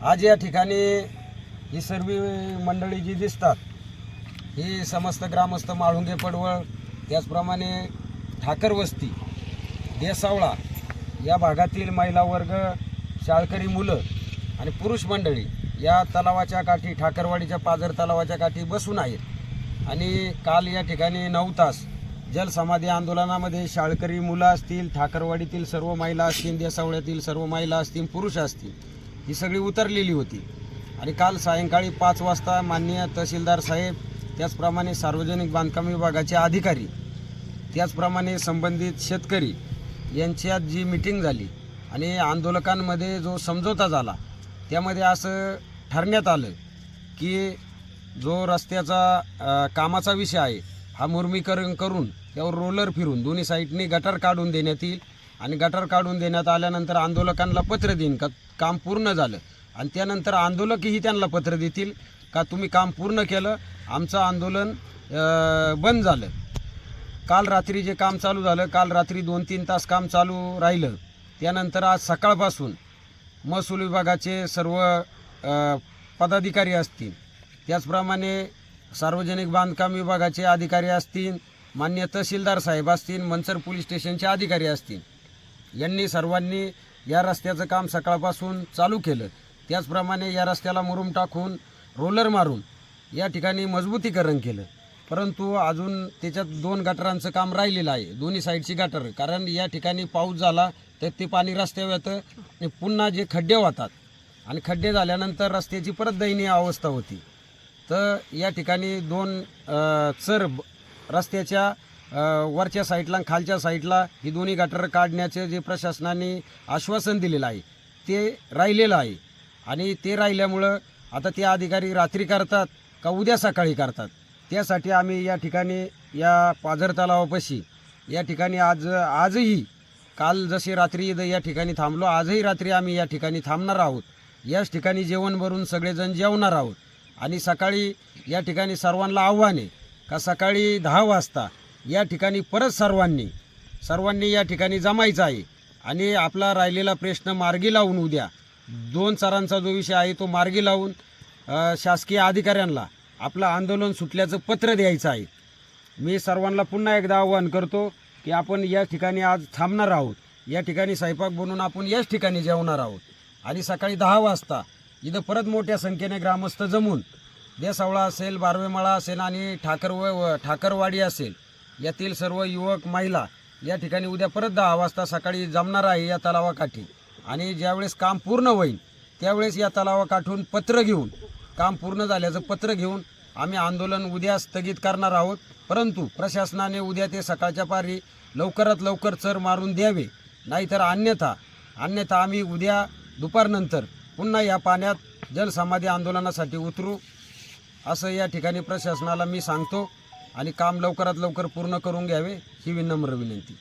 आज या ठिकाणी ही सर्व मंडळी जी दिसतात ही समस्त ग्रामस्थ माळुंगे पडवळ त्याचप्रमाणे ठाकर वस्ती देसावळा या भागातील महिला वर्ग शाळकरी मुलं आणि पुरुष मंडळी या तलावाच्या काठी ठाकरवाडीच्या पाझर तलावाच्या काठी बसून आहेत. आणि काल या ठिकाणी नऊ तास जलसमाधी आंदोलनामध्ये शाळकरी मुलं असतील ठाकरवाडीतील सर्व महिला असतील देसावळ्यातील सर्व महिला असतील पुरुष असतील ही सगळी उतरलेली होती. आणि काल सायंकाळी पाच वाजता माननीय तहसीलदार साहेब त्याचप्रमाणे सार्वजनिक बांधकाम विभागाचे अधिकारी त्याचप्रमाणे संबंधित शेतकरी यांच्यात जी मिटिंग झाली आणि आंदोलकांमध्ये जो समझोता झाला त्यामध्ये असं ठरण्यात आलं की जो रस्त्याचा कामाचा विषय आहे हा मुर्मीकरण करून त्यावर रोलर फिरून दोन्ही साईडने गटार काढून देण्यात येईल. आणि गटार काढून देण्यात आल्यानंतर आंदोलकांना पत्र देईन का? काम पूर्ण झालं. आणि त्यानंतर आंदोलकही त्यांना पत्र देतील का? तुम्ही काम पूर्ण केलं आमचं आंदोलन बंद झालं. काल रात्री जे काम चालू झालं काल रात्री दोन तीन तास काम चालू राहिलं. त्यानंतर आज सकाळपासून महसूल विभागाचे सर्व पदाधिकारी असतील. त्याचप्रमाणे सार्वजनिक बांधकाम विभागाचे अधिकारी असतील मान्य तहसीलदार साहेब असतील मनसर पोलीस स्टेशनचे अधिकारी असतील. यांनी सर्वांनी या रस्त्याचं काम सकाळपासून चालू केलं. त्याचप्रमाणे या रस्त्याला मुरुम टाकून रोलर मारून या ठिकाणी मजबूतीकरण केलं. परंतु अजून त्याच्यात दोन गटारांचं काम राहिलेलं आहे. दोन्ही साईडची गटर. कारण या ठिकाणी पाऊस झाला तर ते पाणी रस्त्यावर येतं आणि पुन्हा जे खड्डे होतात आणि खड्डे झाल्यानंतर रस्त्याची परत दयनीय अवस्था होती. तर या ठिकाणी दोन चर रस्त्याच्या वरच्या साईडला आणि खालच्या साईडला ही दोन्ही गटर काढण्याचे जे प्रशासनाने आश्वासन दिलेलं आहे ते राहिलेलं आहे. आणि ते राहिल्यामुळं आता ते अधिकारी रात्री करतात का उद्या सकाळी करतात? त्यासाठी आम्ही या ठिकाणी या पाझर तलावापाशी या ठिकाणी आज आजही काल जसे रात्री या ठिकाणी थांबलो आजही रात्री आम्ही या ठिकाणी थांबणार आहोत. याच ठिकाणी जेवण भरून सगळेजण जेवणार आहोत. आणि सकाळी या ठिकाणी सर्वांना आव्हान आहे का सकाळी दहा वाजता या ठिकाणी परत सर्वांनी सर्वांनी या ठिकाणी जमायचं आहे. आणि आपला राहिलेला प्रश्न मार्गी लावून उद्या दोन सरांचा जो विषय आहे तो मार्गी लावून शासकीय अधिकाऱ्यांना आपलं आंदोलन सुटल्याचं पत्र द्यायचं आहे. मी सर्वांना पुन्हा एकदा आवाहन करतो की आपण या ठिकाणी आज थांबणार आहोत. या ठिकाणी स्वयंपाक बनवून आपण याच ठिकाणी जेवणार आहोत. आणि सकाळी दहा वाजता इथं परत मोठ्या संख्येने ग्रामस्थ जमून देसावळा असेल बारवेमाळा असेल आणि ठाकर व ठाकरवाडी असेल यातील सर्व युवक महिला या ठिकाणी उद्या परत दहा वाजता सकाळी जमणार आहे या तलावाकाठी. आणि ज्यावेळेस काम पूर्ण होईल त्यावेळेस या तलावाकाठून पत्र घेऊन काम पूर्ण झाल्याचं पत्र घेऊन आम्ही आंदोलन उद्या स्थगित करणार आहोत. परंतु प्रशासनाने उद्या ते सकाळच्या पारी लवकरात लवकर चर मारून द्यावे. नाहीतर अन्यथा अन्यथा आम्ही उद्या दुपारनंतर पुन्हा या पाण्यात जलसमाधी आंदोलनासाठी उतरू. असं या ठिकाणी प्रशासनाला मी सांगतो. आणि काम लवकरात लवकर पूर्ण करून घ्यावे ही विनम्र विनंती.